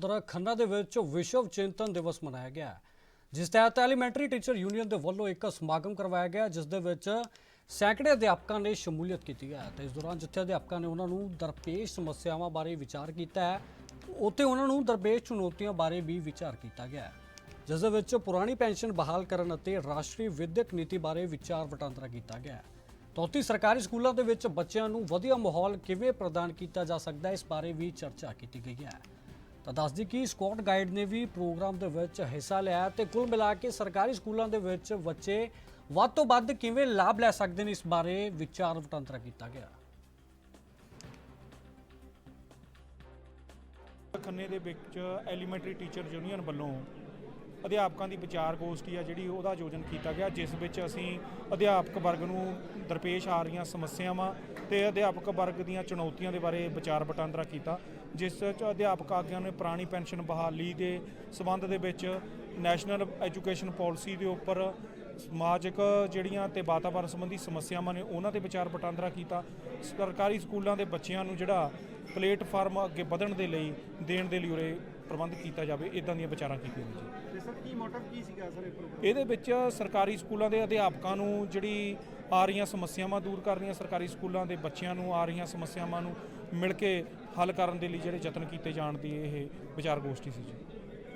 ਦਰਾ ਖੰਨਾ ਦੇ ਵਿੱਚ ਵਿਸ਼ਵ ਚਿੰਤਨ ਦਿਵਸ ਮਨਾਇਆ ਗਿਆ ਜਿਸ ਤਹਿਤ ਐਲੀਮੈਂਟਰੀ ਟੀਚਰ ਯੂਨੀਅਨ ਦੇ ਵੱਲੋਂ ਇੱਕ ਸਮਾਗਮ ਕਰਵਾਇਆ ਗਿਆ, ਜਿਸ ਦੇ ਵਿੱਚ ਸੈਂਕੜੇ ਅਧਿਆਪਕਾਂ ਨੇ ਸ਼ਮੂਲੀਅਤ ਕੀਤੀ ਹੈ ਤੇ ਇਸ ਦੌਰਾਨ ਜਿੱਥੇ ਅਧਿਆਪਕਾਂ ਨੇ ਉਹਨਾਂ ਨੂੰ ਦਰਪੇਸ਼ ਸਮੱਸਿਆਵਾਂ ਬਾਰੇ ਵਿਚਾਰ ਕੀਤਾ ਹੈ, ਉੱਥੇ ਉਹਨਾਂ ਨੂੰ ਦਰਪੇਸ਼ ਚੁਣੌਤੀਆਂ ਬਾਰੇ ਵੀ ਵਿਚਾਰ ਕੀਤਾ ਗਿਆ ਜਿਸ ਦੇ ਵਿੱਚ ਪੁਰਾਣੀ ਪੈਨਸ਼ਨ ਬਹਾਲ ਕਰਨ ਅਤੇ ਰਾਸ਼ਟਰੀ ਵਿਦਿਅਕ ਨੀਤੀ ਬਾਰੇ ਵਿਚਾਰ ਵਟਾਂਦਰਾ ਕੀਤਾ ਗਿਆ ਹੈ। ਸਰਕਾਰੀ ਸਕੂਲਾਂ ਦੇ ਵਿੱਚ ਬੱਚਿਆਂ ਨੂੰ ਵਧੀਆ ਮਾਹੌਲ ਕਿਵੇਂ ਪ੍ਰਦਾਨ ਕੀਤਾ ਜਾ ਸਕਦਾ ਹੈ, ਇਸ ਬਾਰੇ ਵੀ ਚਰਚਾ ਕੀਤੀ ਗਈ ਹੈ। ਤਾਂ ਦੱਸਦੀ ਕਿ ਸਕਾਟ ਗਾਈਡ ਨੇ ਵੀ ਪ੍ਰੋਗਰਾਮ ਦੇ ਵਿੱਚ ਹਿੱਸਾ ਲਿਆ ਤੇ ਕੁੱਲ ਮਿਲਾ ਕੇ ਸਰਕਾਰੀ ਸਕੂਲਾਂ ਦੇ ਵਿੱਚ ਬੱਚੇ ਵੱਧ ਤੋਂ ਵੱਧ ਕਿਵੇਂ ਲਾਭ ਲੈ ਸਕਦੇ ਨੇ ਇਸ ਬਾਰੇ ਵਿਚਾਰ ਵਟਾਂਦਰਾ ਕੀਤਾ ਗਿਆ। ਖੰਨੇ ਦੇ ਵਿੱਚ ਐਲੀਮੈਂਟਰੀ ਟੀਚਰ ਯੂਨੀਅਨ ਵੱਲੋਂ ਅਧਿਆਪਕਾਂ ਦੀ ਵਿਚਾਰ ਗੋਸ਼ਟੀ ਆ ਜਿਹੜੀ ਉਹਦਾ ਆਯੋਜਨ ਕੀਤਾ ਗਿਆ, ਜਿਸ ਵਿੱਚ ਅਸੀਂ ਅਧਿਆਪਕ ਵਰਗ ਨੂੰ ਦਰਪੇਸ਼ ਆ ਰਹੀਆਂ ਸਮੱਸਿਆਵਾਂ ਤੇ ਅਧਿਆਪਕ ਵਰਗ ਦੀਆਂ ਚੁਣੌਤੀਆਂ ਦੇ ਬਾਰੇ ਵਿਚਾਰ ਵਟਾਂਦਰਾ ਕੀਤਾ, ਜਿਸ ਚ ਅਧਿਆਪਕ ਆਗਿਆਂ ਨੇ ਪੁਰਾਣੀ ਪੈਨਸ਼ਨ ਬਹਾਲੀ ਦੇ ਸਬੰਧ ਦੇ ਵਿੱਚ ਨੈਸ਼ਨਲ ਐਜੂਕੇਸ਼ਨ ਪਾਲਿਸੀ ਦੇ ਉੱਪਰ ਸਮਾਜਿਕ ਜਿਹੜੀਆਂ ਤੇ ਵਾਤਾਵਰਣ ਸੰਬੰਧੀ ਸਮੱਸਿਆਵਾਂ ਨੇ ਉਹਨਾਂ ਤੇ ਵਿਚਾਰ ਵਟਾਂਦਰਾ ਕੀਤਾ, ਸਰਕਾਰੀ ਸਕੂਲਾਂ ਦੇ ਬੱਚਿਆਂ ਨੂੰ ਜਿਹੜਾ ਪਲੇਟਫਾਰਮ ਅੱਗੇ ਵਧਣ ਦੇ ਲਈ ਦੇਣ ਦੇ ਲਈ ਉਰੇ ਪ੍ਰਬੰਧ ਕੀਤਾ ਜਾਵੇ ਇਦਾਂ ਦੀਆਂ ਵਿਚਾਰਾਂ ਕੀਤੀਆਂ ਨੇ ਜੀ। ਤੇ ਸਰ ਕੀ ਮੋਟਿਵ ਕੀ ਸੀਗਾ ਸਰ ਇਹ ਪ੍ਰੋਗਰਾਮ? ਇਹਦੇ ਵਿੱਚ ਸਰਕਾਰੀ ਸਕੂਲਾਂ ਦੇ ਅਧਿਆਪਕਾਂ ਨੂੰ ਜਿਹੜੀ ਆ ਰਹੀਆਂ ਸਮੱਸਿਆਵਾਂ ਦੂਰ ਕਰਨੀਆਂ ਸਰਕਾਰੀ ਸਕੂਲਾਂ ਦੇ ਬੱਚਿਆਂ ਨੂੰ ਆ ਰਹੀਆਂ ਸਮੱਸਿਆਵਾਂ ਨੂੰ ਮਿਲ ਕੇ ਹੱਲ ਕਰਨ ਦੇ ਲਈ ਜਿਹੜੇ ਯਤਨ ਕੀਤੇ ਜਾਣ ਦੀ ਇਹ ਵਿਚਾਰ ਗੋਸ਼ਟੀ ਸੀ ਜੀ।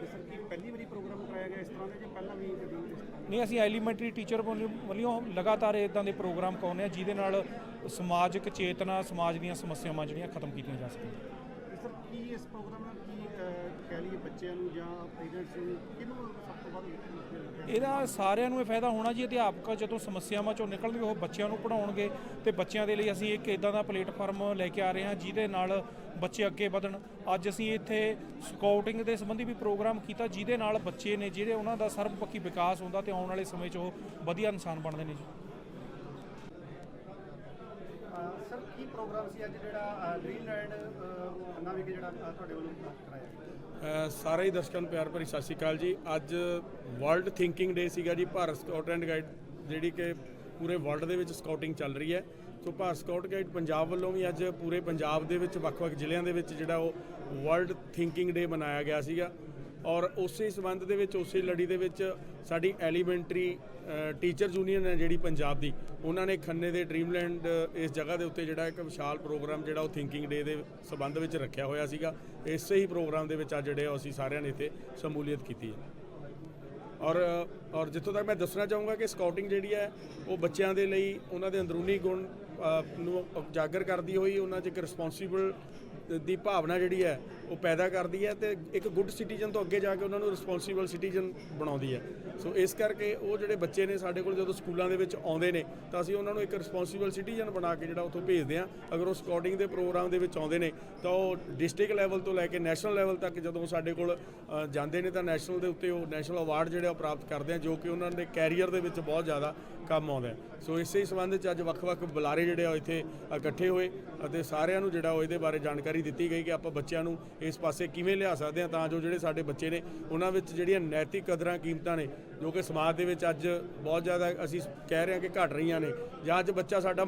ਤੇ ਸਰ ਕੀ ਪਹਿਲੀ ਵਾਰੀ ਪ੍ਰੋਗਰਾਮ ਕਰਾਇਆ ਗਿਆ ਇਸ ਤਰ੍ਹਾਂ ਦੇ ਜਾਂ ਪਹਿਲਾਂ ਵੀ ਕਦੀ ਇਸ ਤਰ੍ਹਾਂ ਨਹੀਂ ਅਸੀਂ ਐਲੀਮੈਂਟਰੀ ਟੀਚਰ ਵੱਲੋਂ ਲਗਾਤਾਰ ਇਦਾਂ ਦੇ ਪ੍ਰੋਗਰਾਮ ਕਰਾਉਂਦੇ ਆ ਜਿਹਦੇ ਨਾਲ ਸਮਾਜਿਕ ਚੇਤਨਾ ਸਮਾਜ ਦੀਆਂ ਸਮੱਸਿਆਵਾਂ ਜਿਹੜੀਆਂ ਖਤਮ ਕੀਤੀਆਂ ਜਾ ਸਕਣ ਸਰ, ਕੀ ਇਸ ਪ੍ਰੋਗਰਾਮ ਨਾਲ ਕੀ ਕਹਿ ਲਈਏ ਬੱਚਿਆਂ ਨੂੰ ਜਾਂ ਪੇਰੈਂਟਸ ਨੂੰ, ਕਿਹਨੂੰ ਸਭ ਤੋਂ ਵੱਧ ਇਹਦਾ ਸਾਰਿਆਂ ਨੂੰ ਇਹ ਫਾਇਦਾ ਹੋਣਾ ਜੀ, ਅਧਿਆਪਕ ਜਦੋਂ ਸਮੱਸਿਆਵਾਂ ਚੋਂ ਨਿਕਲਣਗੇ, ਉਹ ਬੱਚਿਆਂ ਨੂੰ ਪੜਾਉਣਗੇ ਤੇ ਬੱਚਿਆਂ ਦੇ ਲਈ ਅਸੀਂ ਇੱਕ ਇਦਾਂ ਦਾ ਪਲੇਟਫਾਰਮ ਲੈ ਕੇ ਆ ਰਹੇ ਹਾਂ, ਜਿਹਦੇ ਨਾਲ ਬੱਚੇ ਅੱਗੇ ਵਧਣ। ਅੱਜ ਅਸੀਂ ਇੱਥੇ ਸਕਾਊਟਿੰਗ ਦੇ ਸੰਬੰਧੀ ਵੀ ਪ੍ਰੋਗਰਾਮ ਕੀਤਾ, ਜਿਹਦੇ ਨਾਲ ਬੱਚੇ ਨੇ ਜਿਹੜੇ ਉਹਨਾਂ ਦਾ ਸਰਬਪੱਖੀ ਵਿਕਾਸ ਹੁੰਦਾ ਤੇ ਆਉਣ ਵਾਲੇ ਸਮੇਂ 'ਚ ਉਹ ਵਧੀਆ ਇਨਸਾਨ ਬਣਦੇ ਨੇ ਜੀ। ਸਰ, ਕੀ ਪ੍ਰੋਗਰਾਮ ਸੀ ਅੱਜ ਜਿਹੜਾ ਡ੍ਰੀਮਲੈਂਡ ਖੰਨਾ ਵਿਖੇ ਜਿਹੜਾ ਤੁਹਾਡੇ ਵੱਲੋਂ ਕਰਾਇਆ ਸਾਰੇ ਹੀ ਦਰਸ਼ਕਾਂ ਨੂੰ ਪਿਆਰ ਭਰੀ ਸਤਿ ਸ਼੍ਰੀ ਅਕਾਲ ਜੀ। ਅੱਜ ਵਰਲਡ ਥਿੰਕਿੰਗ ਡੇ ਸੀਗਾ ਜੀ, ਭਾਰਤ ਸਕਾਊਟ ਐਂਡ ਗਾਈਡ ਜਿਹੜੀ ਕਿ ਪੂਰੇ ਵਰਲਡ ਦੇ ਵਿੱਚ ਸਕਾਊਟਿੰਗ ਚੱਲ ਰਹੀ ਹੈ। So Bharat scout guide Punjab ਵੱਲੋਂ ਵੀ ਅੱਜ ਪੂਰੇ ਪੰਜਾਬ ਦੇ ਵਿੱਚ, ਵੱਖ-ਵੱਖ ਜ਼ਿਲ੍ਹਿਆਂ ਦੇ ਵਿੱਚ ਜਿਹੜਾ ਉਹ ਵਰਲਡ ਥਿੰਕਿੰਗ ਡੇ ਮਨਾਇਆ ਗਿਆ ਸੀਗਾ। ਔਰ ਉਸੇ ਸੰਬੰਧ ਦੇ ਵਿੱਚ, ਉਸੇ ਲੜੀ ਦੇ ਵਿੱਚ ਸਾਡੀ ਐਲੀਮੈਂਟਰੀ ਟੀਚਰਸ ਯੂਨੀਅਨ ਹੈ ਜਿਹੜੀ ਪੰਜਾਬ ਦੀ, ਉਹਨਾਂ ਨੇ ਖੰਨੇ ਦੇ ਡ੍ਰੀਮਲੈਂਡ ਇਸ ਜਗ੍ਹਾ ਦੇ ਉੱਤੇ ਜਿਹੜਾ ਇੱਕ ਵਿਸ਼ਾਲ ਪ੍ਰੋਗਰਾਮ ਜਿਹੜਾ ਉਹ ਥਿੰਕਿੰਗ ਡੇ ਦੇ ਸੰਬੰਧ ਵਿੱਚ ਰੱਖਿਆ ਹੋਇਆ ਸੀਗਾ। ਇਸੇ ਹੀ ਪ੍ਰੋਗਰਾਮ ਦੇ ਵਿੱਚ ਅੱਜ ਜਿਹੜੇ ਉਹ ਅਸੀਂ ਸਾਰਿਆਂ ਨੇ ਇੱਥੇ ਸ਼ਮੂਲੀਅਤ ਕੀਤੀ ਹੈ। ਔਰ ਔਰ ਜਿੱਥੋਂ ਤੱਕ ਮੈਂ ਦੱਸਣਾ ਚਾਹੂੰਗਾ ਕਿ ਸਕਾਊਟਿੰਗ ਜਿਹੜੀ ਹੈ, ਉਹ ਬੱਚਿਆਂ ਦੇ ਲਈ ਉਹਨਾਂ ਦੇ ਅੰਦਰੂਨੀ ਗੁਣ ਨੂੰ ਉਜਾਗਰ ਕਰਦੀ ਹੋਈ, ਉਹਨਾਂ 'ਚ ਇੱਕ ਰਿਸਪੌਂਸੀਬਲ ਦੀ ਭਾਵਨਾ ਜਿਹੜੀ ਹੈ ਉਹ ਪੈਦਾ ਕਰਦੀ ਹੈ ਤੇ ਇੱਕ ਗੁੱਡ ਸਿਟੀਜ਼ਨ ਤੋਂ ਅੱਗੇ ਜਾ ਕੇ ਉਹਨਾਂ ਨੂੰ ਰਿਸਪੌਂਸੀਬਲ ਸਿਟੀਜ਼ਨ ਬਣਾਉਂਦੀ ਹੈ। ਸੋ ਇਸ ਕਰਕੇ ਉਹ ਜਿਹੜੇ ਬੱਚੇ ਨੇ ਸਾਡੇ ਕੋਲ ਜਦੋਂ ਸਕੂਲਾਂ ਦੇ ਵਿੱਚ ਆਉਂਦੇ ਨੇ, ਤਾਂ ਅਸੀਂ ਉਹਨਾਂ ਨੂੰ ਇੱਕ ਰਿਸਪੌਂਸੀਬਲ ਸਿਟੀਜ਼ਨ ਬਣਾ ਕੇ ਜਿਹੜਾ ਉੱਥੋਂ ਭੇਜਦੇ ਹਾਂ। ਅਗਰ ਉਹ ਸਕਾਊਟਿੰਗ ਦੇ ਪ੍ਰੋਗਰਾਮ ਦੇ ਵਿੱਚ ਆਉਂਦੇ ਨੇ, ਤਾਂ ਉਹ ਡਿਸਟ੍ਰਿਕਟ ਲੈਵਲ ਤੋਂ ਲੈ ਕੇ ਨੈਸ਼ਨਲ ਲੈਵਲ ਤੱਕ ਜਦੋਂ ਸਾਡੇ ਕੋਲ ਜਾਂਦੇ ਨੇ, ਤਾਂ ਨੈਸ਼ਨਲ ਦੇ ਉੱਤੇ ਉਹ ਨੈਸ਼ਨਲ ਅਵਾਰਡ ਜਿਹੜੇ ਆ ਉਹ ਪ੍ਰਾਪਤ ਕਰਦੇ ਆ, ਜੋ ਕਿ ਉਹਨਾਂ ਦੇ ਕੈਰੀਅਰ ਦੇ ਵਿੱਚ ਬਹੁਤ ਜ਼ਿਆਦਾ ਕੰਮ ਆਉਂਦਾ ਸੋ ਇਸੇ ਸੰਬੰਧ 'ਚ ਅੱਜ ਵੱਖ-ਵੱਖ ਬੁਲਾਰੇ ਜਿਹੜੇ ਆ ਇੱਥੇ ਇਕੱਠੇ ਹੋਏ ਅਤੇ ਸਾਰਿਆਂ ਨੂੰ ਜਿਹੜਾ ਉਹ ਇਹਦੇ ਬਾਰੇ ਜਾਣਕਾਰੀ ਦਿੱਤੀ ਗਈ ਕਿ ਆਪਾਂ ਬੱਚਿਆਂ ਨੂੰ ਇਸ ਪਾਸੇ ਕਿਵੇਂ ਲਿਆ ਸਕਦੇ ਹਾਂ ਤਾਂ ਜੋ ਜਿਹੜੇ ਸਾਡੇ ਬੱਚੇ ਨੇ ਉਹਨਾਂ ਵਿੱਚ ਜਿਹੜੀਆਂ ਨੈਤਿਕ ਕਦਰਾਂ ਕੀਮਤਾਂ ਨੇ ਜੋ ਕਿ ਸਮਾਜ ਦੇ ਵਿੱਚ ਅੱਜ ਬਹੁਤ ਜ਼ਿਆਦਾ ਅਸੀਂ ਕਹਿ ਰਹੇ ਹਾਂ ਕਿ ਘਟ ਰਹੀਆਂ ਨੇ ਜਾਂ ਅੱਜ ਬੱਚਾ ਸਾਡਾ